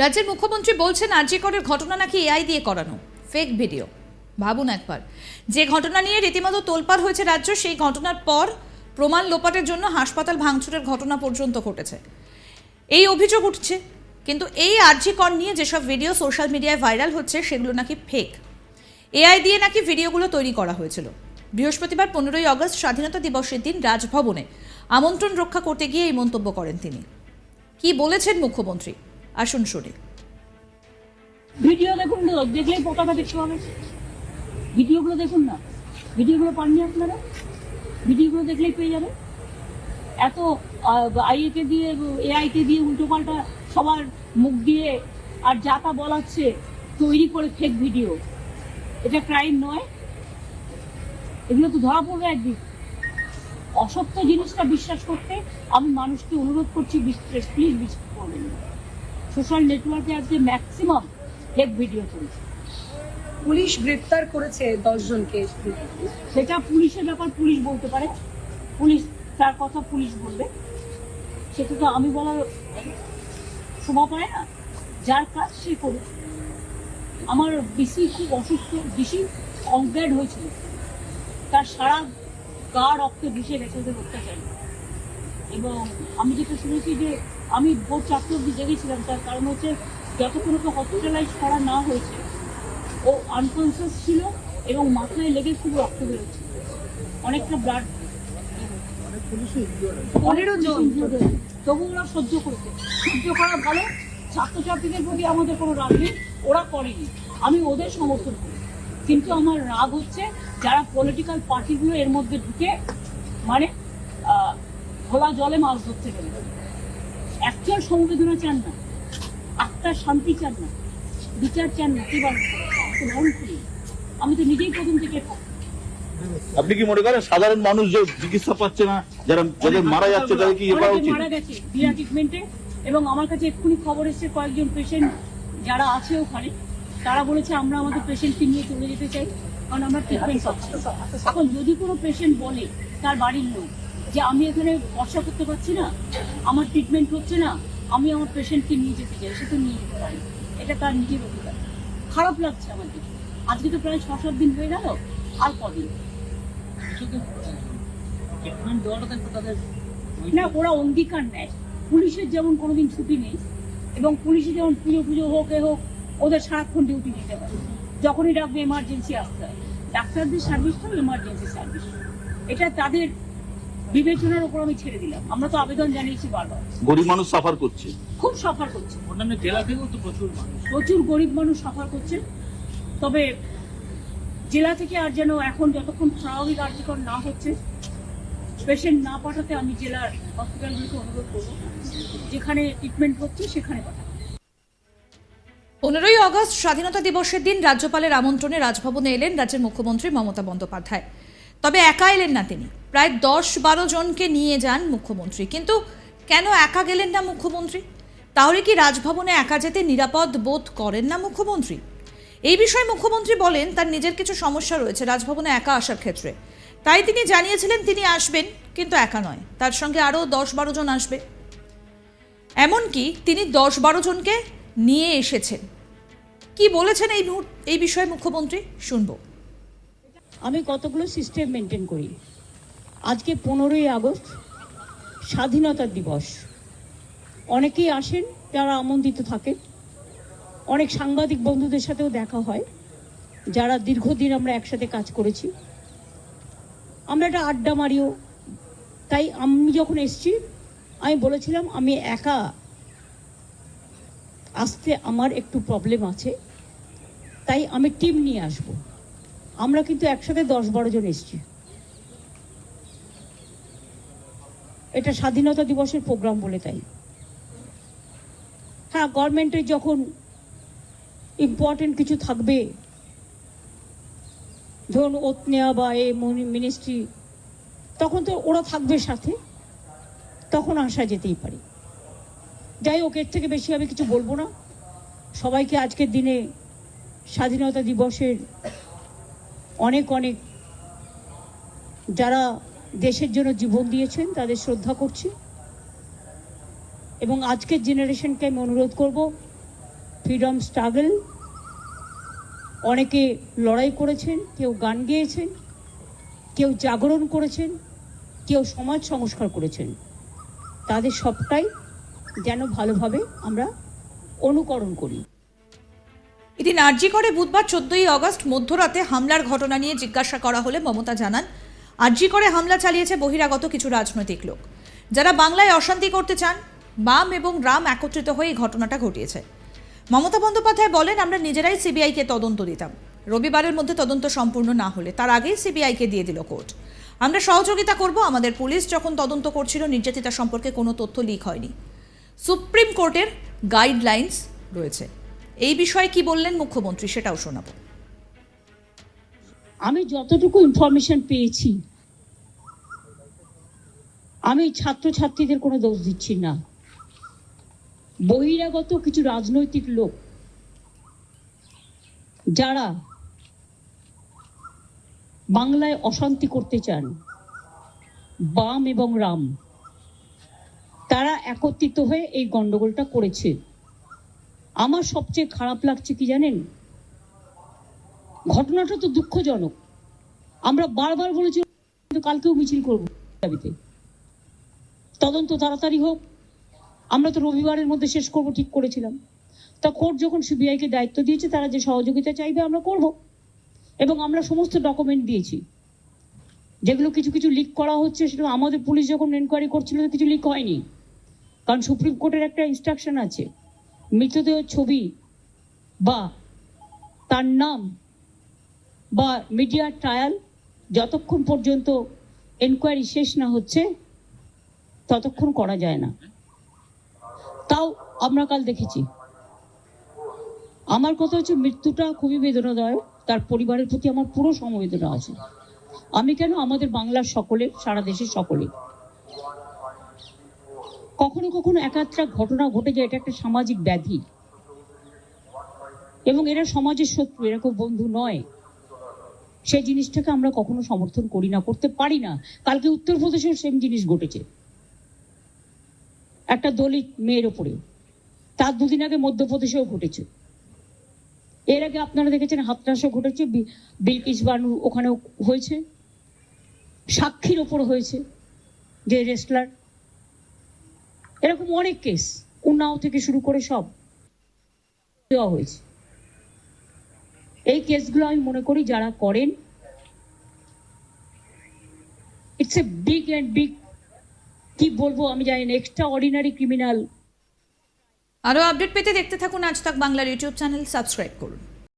রাজ্যের মুখ্যমন্ত্রী বলছেন, আরজিকরের ঘটনা নাকি এআই দিয়ে করানো। ফেক ভিডিও ভাবুন একবার। যে ঘটনা নিয়ে রীতিমতো তোলপাড় হয়েছে রাজ্য, সেই ঘটনার পর প্রমাণ লোপাটের জন্য হাসপাতাল ভাঙচুরের ঘটনা পর্যন্ত ঘটেছে। এই অভিযোগ উঠছে, কিন্তু এই আরজিকর নিয়ে যেসব ভিডিও সোশ্যাল মিডিয়ায় ভাইরাল হচ্ছে, সেগুলো নাকি ফেক এআই দিয়ে নাকি ভিডিওগুলো তৈরি করা হয়েছিল। বৃহস্পতিবার পনেরোই আগস্ট স্বাধীনতা দিবসের দিন রাজভবনে আমন্ত্রণ রক্ষা করতে গিয়ে এই মন্তব্য করেন তিনি। কি বলেছেন মুখ্যমন্ত্রী? আসুন শুনি। ভিডিও দেখুন দেখলেই পতাকা দেখতে পাবে ভিডিওগুলো দেখুন না। ভিডিওগুলো পাননি আপনারা? ভিডিওগুলো দেখলেই পেয়ে যাবে এত আইএকে দিয়ে, এআইকে দিয়ে উল্টো পাল্টা সবার মুখ দিয়ে আর যা তা বলাচ্ছে তৈরি করে ফেক ভিডিও এটা ক্রাইম নয়। এগুলো তো ধরা পড়বে একদিন। অসত্য জিনিসটা বিশ্বাস করতে আমি মানুষকে অনুরোধ করছি প্লিজ বিশ্বাস করবেন না। সোশ্যাল নেটওয়ার্কে আজকে ম্যাক্সিমাম ফেক ভিডিও চলছে। পুলিশ গ্রেফতার করেছে দশ জনকে সেটা পুলিশের ব্যাপার পুলিশ বলতে পারে। পুলিশ তার কথা পুলিশ বলবে। সেটা তো আমি বলার শোভা পায় না। যার কাজ সে করে আমার বেশি খুব অসুস্থ। বেশি অজ্ঞান হয়েছিল। তার সারা গা রক্তে গেছে ওদের অত্যাচার। এবং আমি যেটা শুনেছি যে আমি ভোর চারটে অব্দি জেগেছিলাম তার কারণ হচ্ছে যতক্ষণ ওকে হসপিটালাইজ করা না হয়েছে ও আনকনসিয়াস ছিল এবং মাথায় লেগে খুব রক্ত বেরোচ্ছে। অনেকটা ব্লাড পনেরো জন। তবু ওরা সহ্য করেছে। সহ্য করা ভালো ছাত্রছাত্রীদের প্রতি আমাদের কোনো রাগ নেই ওরা করেনি। আমি ওদের সমর্থন করি। কিন্তু আমার রাগ হচ্ছে যারা পলিটিক্যাল পার্টিগুলো এর মধ্যে ঢুকে মানে খোলা জলে মাছ ধরতে গেলে। অ্যাকচুয়াল সমবেদনা চান না আত্মার শান্তি চান না বিচার চান না কি বলেন। আমি তো নিজেই প্রথম থেকে আপনি কি মনে করেন সাধারণ মানুষ যে চিকিৎসা পাচ্ছে না যারা যাদের মারা যাচ্ছে তাদের কি করা উচিত? মারা গেছে বিনা ট্রিটমেন্টে এবং আমার কাছে এক্ষুনি খবর এসেছে কয়েকজন পেশেন্ট যারা আছে ওখানে তারা বলেছে আমরা আমাদের পেশেন্টকে নিয়ে চলে যেতে চাই কারণ আমরা ট্রিটমেন্ট পাচ্ছি এখন যদি কোনো পেশেন্ট বলে তার বাড়ির লোক যে আমি এখানে ভরসা করতে পারছি না আমার ট্রিটমেন্ট হচ্ছে না আমি আমার পেশেন্টকে নিয়ে যেতে চাই সে তো নিয়ে যেতে পারি এটা তার নিজের অধিকার। খারাপ লাগছে আমার আমাদের আজকে তো প্রায় ছ সাত দিন হয়ে গেল আর কদিন? না ওরা অঙ্গীকার নেয়। পুলিশের যেমন কোনোদিন ছুটি নেই এবং পুলিশে যেমন পুজো পুজো হোক এ হোক ওদের সারাক্ষণ ডিউটি দিতে পারে যখনই ডাকবে এমার্জেন্সি আসতে হয়। ডাক্তারদের সার্ভিস সার্ভিসটাও এমার্জেন্সি সার্ভিস এটা তাদের বিবেচনার উপর আমি ছেড়ে দিলাম। আমরা তো আবেদন জানিয়েছি বারবার। গরিব মানুষ সাফার করছে। খুব সাফার করছে। অন্যান্য জেলা থেকেও তো প্রচুর মানুষ। প্রচুর গরিব মানুষ সাফার করছে। তবে জেলা থেকে আর যেন এখন যতক্ষণ স্বাভাবিক কার্যকর না হচ্ছে পেশেন্ট না পাঠাতে আমি জেলার হসপিটালগুলোকে অনুরোধ করব। যেখানে ট্রিটমেন্ট হচ্ছে সেখানে পাঠাতে পনেরোই আগস্ট স্বাধীনতা দিবসের দিন রাজ্যপালের আমন্ত্রণে রাজভবনে এলেন রাজ্যের মুখ্যমন্ত্রী মমতা বন্দ্যোপাধ্যায়। তবে একা এলেন না তিনি। প্রায় দশ বারো জনকে নিয়ে যান মুখ্যমন্ত্রী। কিন্তু কেন একা গেলেন না মুখ্যমন্ত্রী? তাহলে কি রাজভবনে একা যেতে নিরাপদ বোধ করেন না মুখ্যমন্ত্রী? এই বিষয়ে মুখ্যমন্ত্রী বলেন, তার নিজের কিছু সমস্যা রয়েছে রাজভবনে একা আসার ক্ষেত্রে। তাই তিনি জানিয়েছিলেন তিনি আসবেন, কিন্তু একা নয়। তার সঙ্গে আরও দশ বারো জন আসবে। এমনকি তিনি দশ বারো জনকে নিয়ে এসেছেন। কি বলেছেন এই এই বিষয়ে মুখ্যমন্ত্রী? শুনব। আমি কতগুলো সিস্টেম মেনটেন করি? আজকে পনেরোই আগস্ট, স্বাধীনতা দিবস। অনেকেই আসেন, যারা আমন্ত্রিত থাকেন। অনেক সাংবাদিক বন্ধুদের সাথেও দেখা হয়, যারা দীর্ঘদিন আমরা একসাথে কাজ করেছি। আমরা একটা আড্ডা মারিও। তাই আমি যখন এসছি, আমি বলেছিলাম, আমি একা আসতে আমার একটু প্রবলেম আছে। তাই আমি টিম নিয়ে আসব। আমরা কিন্তু একসাথে দশ বারো জন এসছি। এটা স্বাধীনতা দিবসের প্রোগ্রাম বলে তাই। হ্যাঁ গভর্নমেন্টের যখন ইম্পর্টেন্ট কিছু থাকবে, ধরুন ওত নেওয়া বা এ মিনিস্ট্রি তখন তো ওরা থাকবে সাথে। তখন আসা যেতেই পারে। যাই হোক, এর থেকে বেশি আমি কিছু বলব না। সবাইকে আজকের দিনে স্বাধীনতা দিবসের অনেক অনেক যারা দেশের জন্য জীবন দিয়েছেন, তাদের শ্রদ্ধা করছি। এবং আজকের জেনারেশনকে আমি অনুরোধ করব, ফ্রিডম স্ট্রাগল। অনেকে লড়াই করেছেন, কেউ গান গেয়েছেন, কেউ জাগরণ করেছেন, কেউ সমাজ সংস্কার করেছেন। তাদের সবটাই যেন ভালোভাবে আমরা অনুকরণ করি। এদিন আরজি করে বুধবার চোদ্দই আগস্ট মধ্যরাতে হামলার ঘটনা নিয়ে জিজ্ঞাসা করা হলে মমতা জানান, আরজি করে হামলা চালিয়েছে বহিরাগত কিছু রাজনৈতিক লোক। যারা বাংলায় অশান্তি করতে চান, বাম এবং রাম একত্রিত হয়ে এই ঘটনাটা ঘটিয়েছে। মমতা বন্দ্যোপাধ্যায় বলেন, আমরা নিজেরাই সিবিআইকে তদন্ত দিতাম। রবিবারের মধ্যে তদন্ত সম্পূর্ণ না হলে তার আগেই সিবিআইকে দিয়ে দিল কোর্ট। আমরা সহযোগিতা করব, আমাদের পুলিশ যখন তদন্ত করছিল, নির্যাতিতা সম্পর্কে কোনো তথ্য লিক হয়নি। সুপ্রিম কোর্টের গাইডলাইন্স রয়েছে। এই বিষয়ে কি বললেন মুখ্যমন্ত্রী সেটাও শোনাবো। আমি যতটুকু ইনফরমেশন পেয়েছি, আমি ছাত্রছাত্রীদের কোনো দোষ দিচ্ছি না। বহিরাগত কিছু রাজনৈতিক লোক যারা বাংলায় অশান্তি করতে চান, বাম এবং রাম, তারা একত্রিত হয়ে এই গন্ডগোলটা করেছে। আমার সবচেয়ে খারাপ লাগছে কি জানেন? ঘটনাটা তো দুঃখজনক। আমরা বারবার বলেছি কালকেও মিছিল করব দাবিতে। তদন্ত তাড়াতাড়ি হোক। আমরা তো রবিবারের মধ্যে শেষ করব, ঠিক করেছিলাম। তা কোর্ট যখন সিবিআইকে দায়িত্ব দিয়েছে, তারা যে সহযোগিতা চাইবে, আমরা করব। এবং আমরা সমস্ত ডকুমেন্ট দিয়েছি। যেগুলো কিছু কিছু লিক করা হচ্ছে, সেটা আমাদের পুলিশ যখন এনকোয়ারি করছিল কিছু লিক হয়নি। কারণ সুপ্রিম কোর্টের একটা ইনস্ট্রাকশন আছে। মৃতদেহ ছবি বা তার নাম বা মিডিয়া ট্রায়াল যতক্ষণ পর্যন্ত এনকোয়ারি শেষ না হচ্ছে, ততক্ষণ করা যায় না। তাও আমরা কাল দেখেছি। আমার কথা হচ্ছে মৃত্যুটা খুবই বেদনাদায়ক, তার পরিবারের প্রতি আমার পুরো সমবেদনা আছে। আমি কেন আমাদের বাংলার সকলে, সারা দেশের সকলে কখনো কখনো একাত্রা ঘটনা ঘটে যায়, এটা একটা সামাজিক ব্যাধি। এবং এরা সমাজের শত্রু, এরা কেউ বন্ধু নয়। সেই জিনিসটাকে আমরা কখনো সমর্থন করি না, করতে পারি না। কালকে উত্তরপ্রদেশেও সেম জিনিস ঘটেছে। একটা দলিত মেয়ের ওপরে তার দুদিন আগে মধ্যপ্রদেশেও ঘটেছে। এর আগে আপনারা দেখেছেন হাতরাসও ঘটেছে বিলকিস বানু ওখানেও হয়েছে। সাক্ষীর ওপর হয়েছে, যে রেসলার এরকম অনেক কেস উন্নাও থেকে শুরু করে সব। দেওয়া হয়েছে। এই কেসগুলো আমি মনে করি যারা করেন it's a big and big কি বলব আমি জানি না এক্সট্রা অর্ডিনারি ক্রিমিনাল আরও আপডেট পেতে দেখতে থাকুন আজ তাক বাংলার ইউটিউব চ্যানেল সাবস্ক্রাইব করুন।